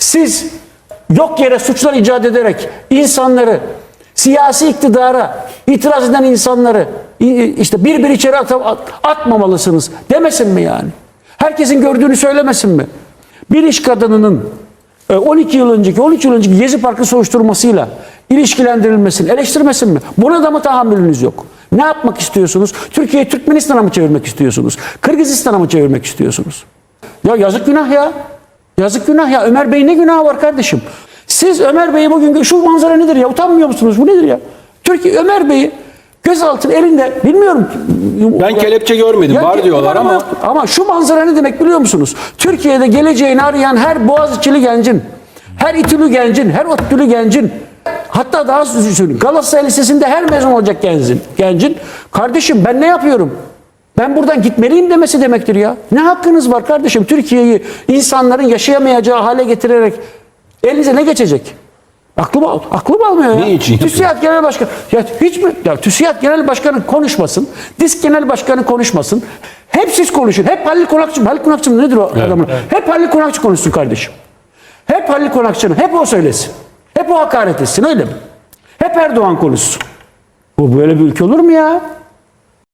Siz yok yere suçlar icat ederek insanları siyasi iktidara itiraz eden insanları işte bir bir içeri at- at- atmamalısınız demesin mi yani? Herkesin gördüğünü söylemesin mi? Bir iş kadınının e, 12 yıl önceki 13 yıl önceki Gezi Parkı soruşturmasıyla ilişkilendirilmesin, eleştirmesin mi? Buna da mı tahammülünüz yok? Ne yapmak istiyorsunuz? Türkiye'yi Türkmenistan'a mı çevirmek istiyorsunuz? Kırgızistan'a mı çevirmek istiyorsunuz? Ya yazık günah ya. Yazık günah ya. Ömer Bey ne günahı var kardeşim? Siz Ömer Bey'i bugün şu manzara nedir ya? Utanmıyor musunuz? Bu nedir ya? Türkiye Ömer Bey'i gözaltı elinde bilmiyorum. Ben kelepçe görmedim. Ya var diyorlar ama yok. ama şu manzara ne demek biliyor musunuz? Türkiye'de geleceğini arayan her Boğaziçi'li gencin, her İTÜ'lü gencin, her ODTÜ'lü gencin, hatta daha söyleyeyim Galatasaray Lisesi'nde her mezun olacak gencin, gencin, kardeşim ben ne yapıyorum? Ben buradan gitmeliyim demesi demektir ya. Ne hakkınız var kardeşim? Türkiye'yi insanların yaşayamayacağı hale getirerek elinize ne geçecek? Aklım, aklım almıyor ya. Ne için? TÜSİAD Genel Başkanı. Ya hiç mi? Ya TÜSİAD Genel Başkanı konuşmasın. Disk Genel Başkanı konuşmasın. Hep siz konuşun. Hep Halil Konakçı. Halil Konakçı nedir o adamın? Hep Halil Konakçı konuşsun kardeşim. Hep Halil Konakçı'nın. Hep o söylesin. Hep o hakaret etsin öyle mi? Hep Erdoğan konuşsun. Bu böyle bir ülke olur mu ya?